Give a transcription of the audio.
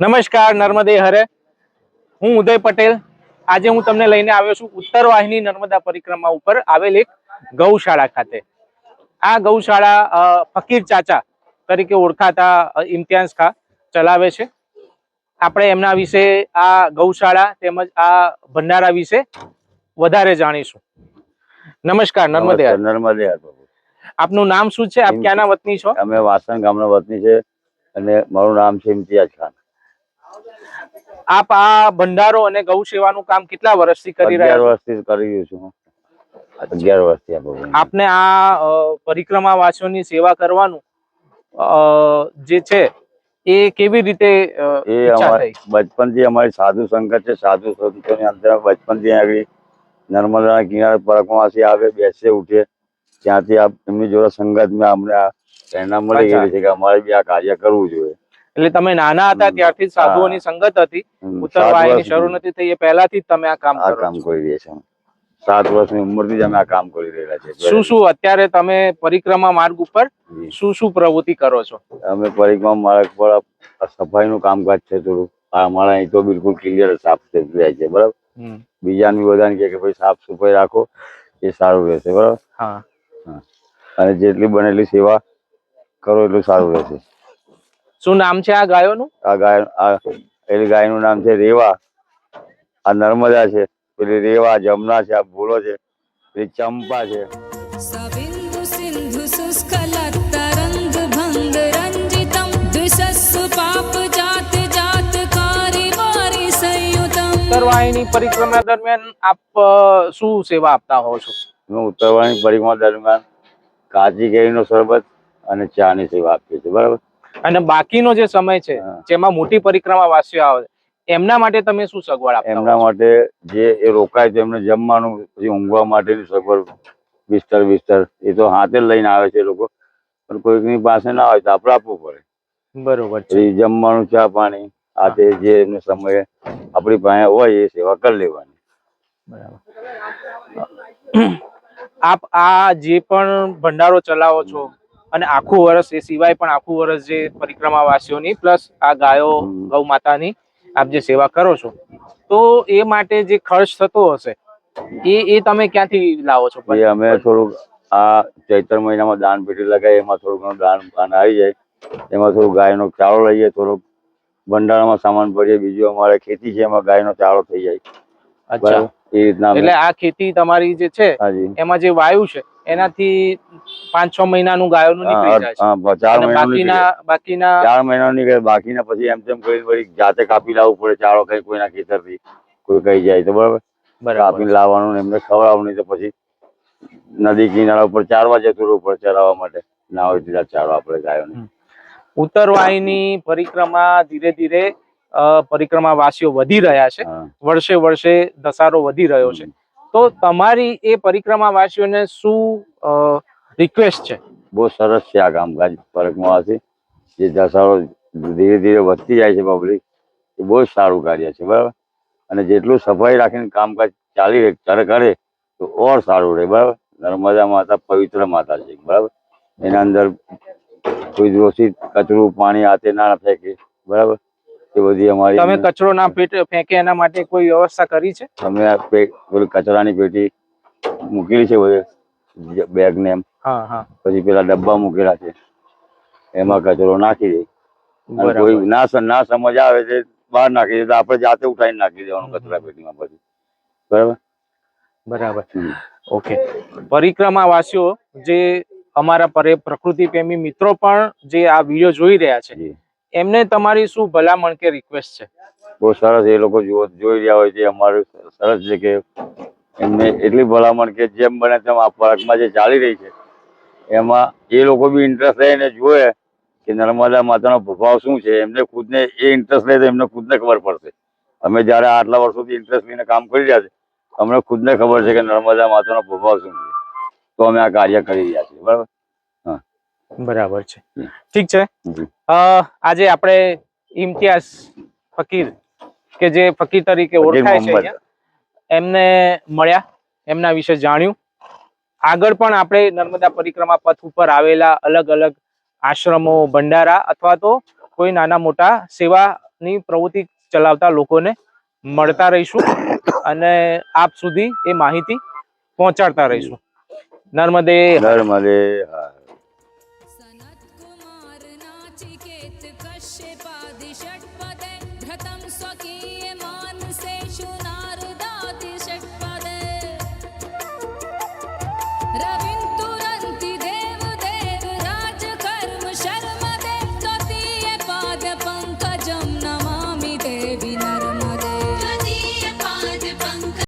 નમસ્કાર નર્મદે હરે. હું ઉદય પટેલ. આજે હું તમને લઈને આવ્યો છું ઉત્તર વાહિની નર્મદા પરિક્રમા ઉપર આવેલ એક ગૌશાળા ખાતે. આ ગૌશાળા ફકીર ચાચા તરીકે ઓળખાતા ઇમ્તિયાઝ ખા ચલાવે છે. આપણે એમના વિશે આ ગૌશાળા તેમજ આ ભંડારા વિશે વધારે જાણીશું. નમસ્કાર નર્મદે હર. નર્મદે આપનું નામ શું છે? આપ ક્યાંના વતની છો? અમે વાસણ ગામના વતની છે અને મારું નામ છે ઇમ્તિયાઝ ખાન. આપ આ ભંડારો અને ગૌ સેવાનું કામ કેટલા વર્ષથી કરી રહ્યા છો? વર્ષથી કરી રહ્યો છું અગિયાર વર્ષથી આપને આ પરિક્રમા વાસીઓની સેવા કરવાનું જે છે એ કેવી રીતે એ બચપનથી અમારી સાધુ સંગત છે સાધુ સંતોની અંદર બચપનથી આગળ નર્મદાના કિનારે પરકમાસી આવે બેસે ઉઠે. ત્યાંથી એમની જોડે સંગતમાં અમને પ્રેરણા મળી ગઈ છે કે અમારે બી આ કાર્ય કરવું જોઈએ. એટલે તમે નાના હતા ત્યારથી સાધુઓની સંગત હતી. હમ, ઉત્તર સાત વાહિની વર્ષથી શરૂ નથી થઈ એ પહેલાથી જ તમે આ કામ આ કામ કરી રહ્યા છે. સાત વર્ષની ઉંમરથી જ અમે આ કામ કરી રહ્યા છે. શું શું અત્યારે તમે પરિક્રમા માર્ગ ઉપર શું શું પ્રવૃત્તિ કરો છો? અમે પરિક્રમા માર્ગ પર સફાઈનું કામકાજ છે થોડું. અમારા અહીં તો બિલકુલ ક્લિયર સાફ થઈ જાય છે બરાબર. બીજાને બધાને કે ભાઈ સાફ સફાઈ રાખો એ સારું રહેશે બરાબર? હા. અને જેટલી બને એટલી સેવા કરો એટલું સારું રહેશે. શું નામ છે આ ગાયોનું? આ ગાય આ એની ગાયનું નામ છે રેવા. આ નર્મદા છે પેલી રેવા જમના છે આ ભૂલો છે પેલી ચંપા છે. ઉત્તરવાહિની પરિક્રમા દરમિયાન આપ શું સેવા આપતા હો છો? હું ઉત્તરવાહિની પરિક્રમા દરમિયાન કાચી કેરીનો શરબત અને ચા ની સેવા આપીએ છીએ બરાબર? અને બાકીનો જે સમય છે જેમાં મોટી પરિક્રમા વાસીઓ આવે એમના માટે તમે શું સગવડ આપો એમના માટે જે એ રોકાય છે એમને જમવાનું પછી ઊંઘવા માટેની સગવડ બિસ્તર બિસ્તર એ તો હાથે લઈને આવે છે લોકો. પણ કોઈકની પાસે ના હોય તો આપણે આપવું પડે. બરોબર છે. જમવાનું ચા પાણી આ તે જે એમને સમયે આપણી પાસે હોય એ સેવા કરી લેવાની. બરાબર. આપ આ જે પણ ભંડારો ચલાવો છો અને આખું વર્ષ એ સિવાય પણ આખું વર્ષ જે પરિક્રમા વાસીઓની પ્લસ આ ગાયો ગૌ માતાની આપ જે સેવા કરો છો તો એ માટે જે ખર્ચ થતો હશે એ એ તમે ક્યાંથી લાવો છો? એ અમે થોડુંક આ ચૈત્ર મહિનામાં દાન પેટી લગાવીએ એમાં થોડું ઘણું દાન પાન આવી જાય એમાં થોડું ગાયનો ચારો લઈએ થોડુંક ભંડારામાં સામાન ભરીએ બીજું અમારે ખેતી છે એમાં ગાયનો ચારો થઈ જાય. અચ્છા. એ રીતના એટલે આ ખેતી તમારી જે છે એમાં જે વાયુ છે એનાથી પાંચ છ મહિનાનું ગાયોનું નીકળી જાય છે. ચાર મહિના નીકળે. બાકીના બાકીના ચાર મહિનાનું નીકળે બાકીના પછી એમ તેમ કરી વળી જાતે કાપી લાવવું પડે ચારો કઈ કોઈના ખેતરથી કોઈ કઈ જાય તો બરાબર? બરાબર. કાપીને લાવવાનું એમને ખવડાવવાનું નહીં તો પછી નદી કિનારા ઉપર ચારવા જતું રહેવું પડે ચરાવવા માટે. ના હોય ચારો આપણે ગાયોને. ઉત્તર વાહિની પરિક્રમા ધીરે ધીરે અ, પરિક્રમા વાસીઓ વધી રહ્યા છે. વર્ષે વર્ષે ધસારો વધી રહ્યો છે. તો તમારી એ પરિક્રમા વાસીઓને શું રિક્વેસ્ટ છે? બહુ સરસ છે આ કામકાજ પરિક્રમાવાસી જે ધસારો ધીરે ધીરે વધતી જાય છે પબ્લિક એ બહુ સારું કાર્ય છે બરાબર? અને જેટલું સફાઈ રાખીને કામકાજ ચાલી રહે કરે તો ઓર સારું રહે બરાબર? નર્મદા માતા પવિત્ર માતા છે બરાબર? એના અંદર કોઈ દોષિત કચરું પાણી આતે ના ફેંકે બરાબર? એ બધી અમારી તમે કચરો ના ફેંકે એના માટે કોઈ વ્યવસ્થા કરી છે? અમે પેલી કચરાની પેટી મૂકેલી છે બધે બેગ ને એમ. હા હા. પછી પેલા ડબ્બા મૂકેલા છે. એમાં કચરો નાખી દે. કોઈ ના ના સમજ આવે છે બહાર નાખી દે તો આપણે જાતે ઉઠાઈને નાખી દેવાનું કચરા પેટીમાં પછી. બરાબર? બરાબર. ઓકે. પરિક્રમા વાસીઓ જે અમારા પરે પ્રકૃતિ પ્રેમી મિત્રો પણ જે આ વીડિયો જોઈ રહ્યા છે એમને તમારી શું ભલામણ કે રિક્વેસ્ટ છે? બહુ સરસ, એ લોકો જોઈ રહ્યા હોય છે, અમારું સરસ છે કે એમને એટલી ભલામણ કે જેમ બને તેમ આ પાર્કમાં જે ચાલી રહી છે, એમાં એ લોકો બી ઇન્ટરેસ્ટ લઈને જોવે કે નર્મદા માતાનો પ્રભાવ શું છે, એમને ખુદને એ ઇન્ટરેસ્ટ લે તો એમને ખુદને ખબર પડશે. અમે જ્યારે આટલા વર્ષોથી ઇન્ટરેસ્ટ લઈને કામ કરી રહ્યા છે, અમને ખુદને ખબર છે કે નર્મદા માતાનો પ્રભાવ શું છે. તો અમે આ કાર્ય કરી રહ્યા છીએ, બરાબર? બરાબર છે. ઠીક છે? આજે આપણે ઇમ્તિયાઝ ફકીર કે જે ફકીર તરીકે ઓળખાય છે એમને મળ્યા એમના વિશે જાણ્યું. આગળ પણ આપણે નર્મદા પરિક્રમા પથ ઉપર આવેલા અલગ અલગ આશ્રમો ભંડારા અથવા તો કોઈ નાના મોટા સેવાની પ્રવૃત્તિ ચલાવતા લોકોને મળતા રહીશું અને આપ સુધી એ માહિતી પહોંચાડતા રહીશું. નર્મદે નર્મદે હર दिशा